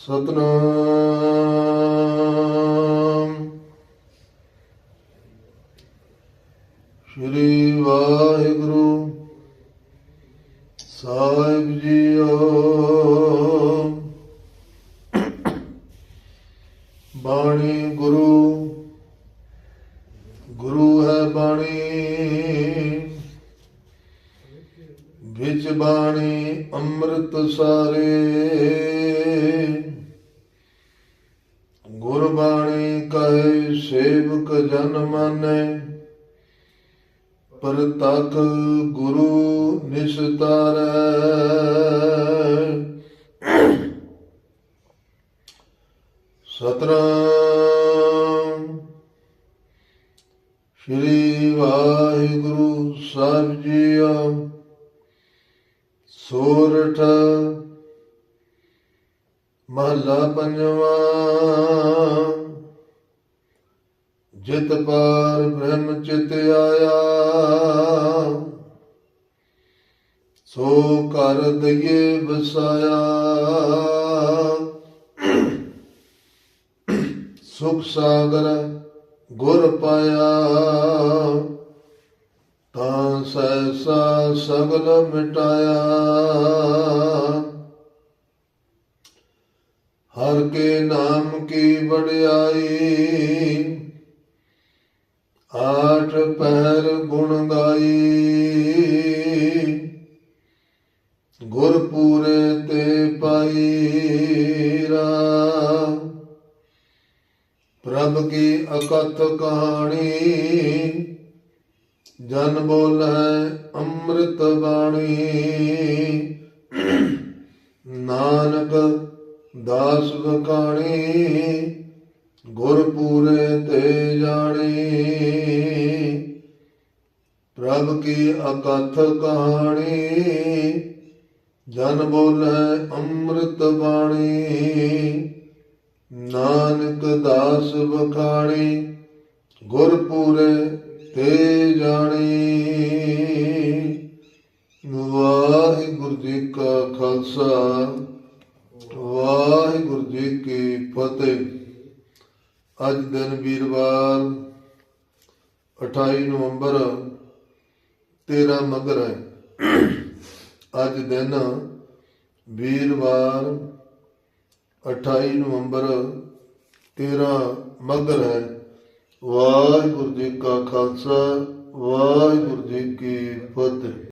ਸਤਨਾਮ। ਸ਼੍ਰੀ ਵਾਹਿਗੁਰੂ ਸਾਹਿਬ ਜੀਓ ਬਾਣੀ ਗੁਰੂ ਗੁਰੂ ਹੈ ਬਾਣੀ। ਵਿੱਚ ਬਾਣੀ ਅੰਮ੍ਰਿਤ ਸਾਰੇ। ਗੁਰਬਾਣੀ ਕਹੇ, ਸੇਵਕ ਜਨ ਮਾਨੈ ਪਰਤਖ ਗੁਰੂ ਨਿਸਤਾਰੈ ਸਤਨਾਮ। ਸ਼੍ਰੀ ਵਾਹਿਗੁਰੂ ਸਾਹਿਬ ਜੀਓ। ਸੋਰਠ ਮਹਲਾ ਪੰਜਵਾ। ਜਿਤ ਪਾਰ ਬ੍ਰਹਮ ਚਿਤ ਆਇਆ। ਸੋ ਕਰ ਦਈਏ ਵਸਾਇਆ। ਸੁਖ ਸਾਗਰ ਗੁਰ ਪਾਇਆ। ਤਾਂ ਸੈਸਾ ਸਗਲ ਮਿਟਾਇਆ। ਹਰ ਕੇ ਨਾਮ ਕੀ ਵਡਿਆਈ, ਆਠ ਪਹਿਰ ਗੁਣ ਗਾਈ। ਗੁਰਪੂਰੇ ਤੇ ਪਾਈ ਰਾ। ਪ੍ਰਭ ਕੀ ਅਕਥ ਕਹਾਣੀ ਜਨ ਬੋਲੈ ਅੰਮ੍ਰਿਤ ਬਾਣੀ। ਨਾਨਕ ਦਾਸ ਵਕਾਣੀ ਗੁਰ ਪੂਰੇ ਤੇ ਜਾਣੀ। ਪ੍ਰਭ ਕੀ ਅਕਥ ਕਹਾਣੀ, ਜਨ ਬੋਲੈ ਅੰਮ੍ਰਿਤ ਬਾਣੀ। ਨਾਨਕ ਦਾਸ ਵਖਾਣੀ ਗੁਰਪੂਰੇ ਜਾਣੀ। ਵਾਹਿਗੁਰੂ ਜੀ ਕਾ ਖਾਲਸਾ, ਵਾਹਿਗੁਰੂ ਜੀ ਕੀ ਫਤਿਹ। ਅੱਜ ਦਿਨ ਵੀਰਵਾਰ 28 ਨਵੰਬਰ 13 ਮਗਰ ਹੈ। ਅੱਜ ਦਿਨ ਵੀਰਵਾਰ 28 ਨਵੰਬਰ 13 ਮਗਰ ਹੈ। ਵਾਹਿਗੁਰੂ ਜੀ ਕਾ ਖਾਲਸਾ ਵਾਹਿਗੁਰੂ ਜੀ ਕੀ ਫਤਿਹ।